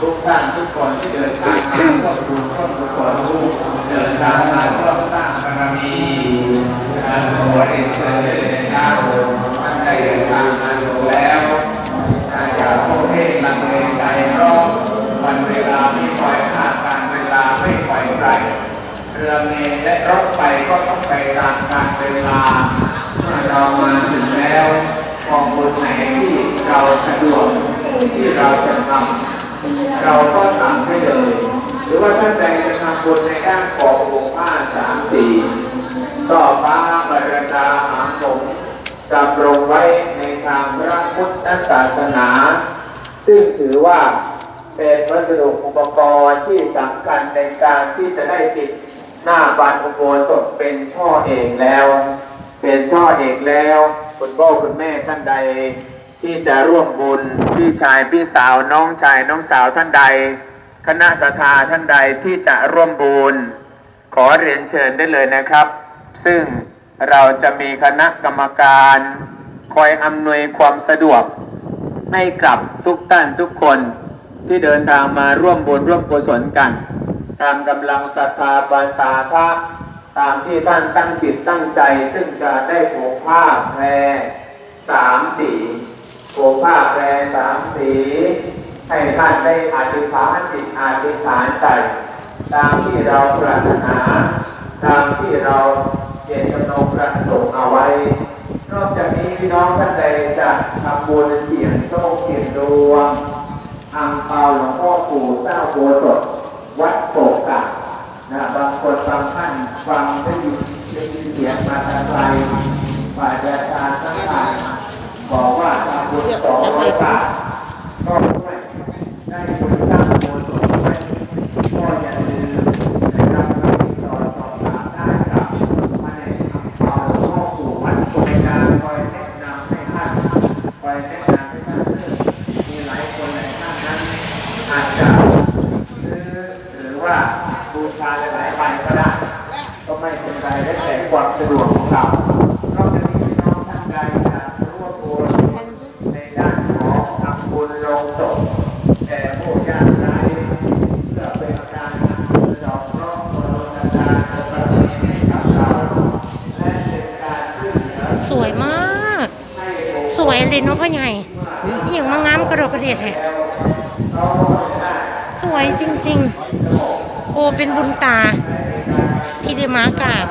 ทุกท่านทุกคนที่เดินทางมาร่วมบุญร่วมกุศลเดินทางมาร่วมสร้างบารมีอ่าขอเรียนเชิญได้เลยนะครับท่านได้เดินทางมาถูกแล้วอ่าอย่าโมเทลังเลใจเพราะวันเวลาไม่ปล่อยหาการเวลาไม่ปล่อยใครเรือเมล์และรถไฟก็ต้องไปตามการเวลาเมื่อเรามาถึงแล้วกองบุญไหนที่เราสะดวกที่เราจะทำ เราก็ทำให้เลย หรือว่าท่านใดจะทำบุญในด้านของวงผ้าสามสี่ก็ฟ้าบรรดาหางหงดำรงไว้ในทางพระพุทธศาสนา ซึ่งถือว่าเป็นวัสดุอุปกรณ์ที่สำคัญในการที่จะได้ติดหน้าบานอุโบสถเป็นช่อเอกแล้ว เป็นช่อเอกแล้ว คุณพ่อคุณแม่ท่านใด ที่จะร่วมบุญพี่ชายพี่สาวน้องชายน้องสาวท่านใด คณะสัทธาท่านใดที่จะร่วมบุญขอเรียนเชิญได้เลยนะครับ ซึ่งเราจะมีคณะกรรมการ คอยอำนวยความสะดวก ให้กับทุกท่านทุกคนที่เดินทางมาร่วมบุญร่วมกุศลกัน ตามกำลังศรัทธาภาษาพระตามที่ท่านตั้งจิตตั้งใจ ซึ่งจะได้ผูกผ้าแพรสามสี ผูกผ้าแพรสามสี ให้ท่านได้อธิษฐานจิตอธิษฐานใจ ตามที่เราปรารถนา ตามที่เราเจตจำนงประสงค์เอาไว้ นอกจากนี้พี่น้องท่านใดจะทำบุญเสี่ยงโชคเสี่ยงดวงอังเปาหลวงพ่อปู่เจ้าโบสถวัดโปกกะนะบางคนบางท่านฟังได้ยินได้ยินเสียงมาทางไกลฝ่ายประชาชนทั้งหลายบอกว่าทำบุญสอง ร้อยบาทก็ด้วยได้บุญสร้างโบสถไว้ก็อย่าลืมนะครับเรติดต่อสอบถามได้กับแผนกอังเปาหลวงพ่อปู่วัดโปกกะคอยแนะนำให้ท่านคอยแนะนำให้ท่านมีหลายคนหลายท่านนั้นอาจจะซื้อหรือว่าบูชาหลายๆใบก็ได้ก็ไม่เป็นไรแล้วแต่ความสะดวกของเรานอกจากนี้พี่น้องท่านใดจะร่วมบุญในด้านของทำบุญลงศพแต่ผู้ยากไร้เพื่อเป็นการสอบร้องบรมดาบารมีให้กับเราและเป็นการช่วยเหลือสวยมาก สวยเลยเนาะพ่อใหญ่อย่างมางามกระโดดกระเดียดแท้สวยจริงๆ โอ้เป็นบุญตา ที่ได้มากราบ